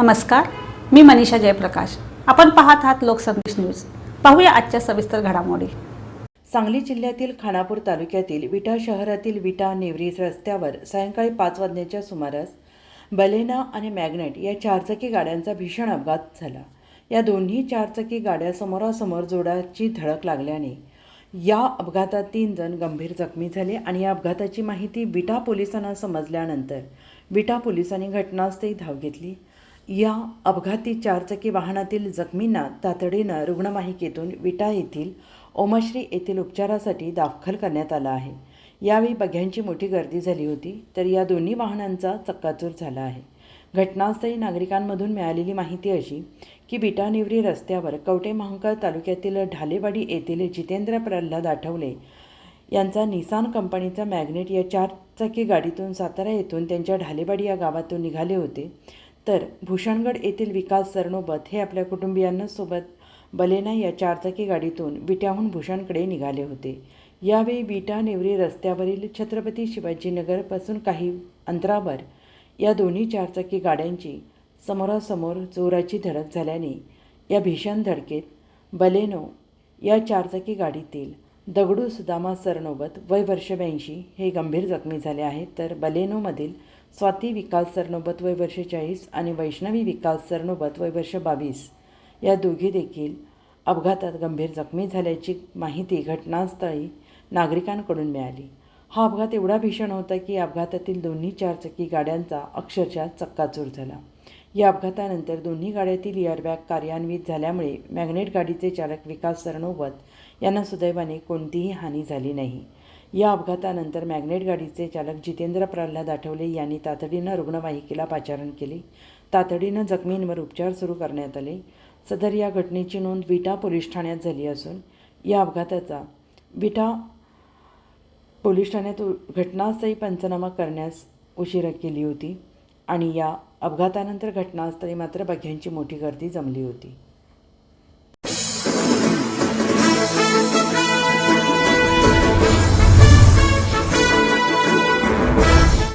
नमस्कार मी मनीषा जयप्रकाश. आपण पाहत आहात लोकसंदेश न्यूज. पाहूया आजच्या सविस्तर घडामोडी. सांगली जिल्ह्यातील खानापूर तालुक्यातील विटा शहरातील विटा नेवरी रस्त्यावर सायंकाळी पाच वाजण्याच्या सुमारास बलेना आणि मॅग्नेट या चारचाकी गाड्यांचा भीषण अपघात झाला. या दोन्ही चारचाकी गाड्या समोरासमोर जोडाची धडक लागल्याने या अपघातात तीन जण गंभीर जखमी झाले आणि या अपघाताची माहिती विटा पोलिसांना समजल्यानंतर विटा पोलिसांनी घटनास्थळी धाव घेतली. या अपघाती चारचाकी वाहनातील जखमींना तातडीनं रुग्णवाहिकेतून विटा येथील ओमाश्री येथील उपचारासाठी दाखल करण्यात आला आहे. यावेळी बघ्यांची मोठी गर्दी झाली होती तर या दोन्ही वाहनांचा चक्काचूर झाला आहे. घटनास्थळी नागरिकांमधून मिळालेली माहिती अशी की बिटानिवरी रस्त्यावर कवटे महांकाळ तालुक्यातील ढालेवाडी येथील जितेंद्र प्रल्हाद आठवले यांचा निसान कंपनीचा मॅग्नेट या चारचाकी गाडीतून सातारा येथून त्यांच्या ढालेवाडी या गावातून निघाले होते. तर भूषणगड येथील विकास सरनोबत हे आपल्या कुटुंबियांना सोबत बलेना या चारचाकी गाडीतून विट्याहून भूषणकडे निघाले होते. यावेळी विटा नेवरी रस्त्यावरील छत्रपती शिवाजीनगरपासून काही अंतरावर या दोन्ही चारचाकी गाड्यांची समोरासमोर जोराची धडक झाल्याने या भीषण धडकेत बलेनो या चारचाकी गाडीतील दगडू सुदामा सरनोबत वय वर्ष ब्याऐंशी हे गंभीर जखमी झाले आहेत. तर बलेनोमधील स्वाती विकास सरनोबत वय वर्ष चाळीस आणि वैष्णवी विकास सरनोबत वय वर्ष बावीस. या दोघी देखील अपघातात गंभीर जखमी झाल्याची माहिती घटनास्थळी नागरिकांकडून मिळाली. हा अपघात एवढा भीषण होता की अपघातातील दोन्ही चारचाकी गाड्यांचा अक्षरशः चक्काचूर झाला. या अपघातानंतर दोन्ही गाड्यातील एअरबॅग कार्यान्वित झाल्यामुळे मॅग्नेट गाडीचे चालक विकास सरनोबत यांना सुदैवाने कोणतीही हानी झाली नाही. या अपघातानंतर मॅग्नेट गाडीचे चालक जितेंद्र प्रल्हाद आठवले यांनी तातडीनं रुग्णवाहिकेला पाचारण केले. तातडीनं जखमींवर उपचार सुरू करण्यात आले. सदर या घटनेची नोंद विटा पोलीस ठाण्यात झाली असून या अपघाताचा विटा पोलीस ठाण्यात घटनास्थळी पंचनामा करण्यास उशिरा केली होती आणि या अपघातानंतर घटनास्थळी मात्र बघ्यांची मोठी गर्दी जमली होती.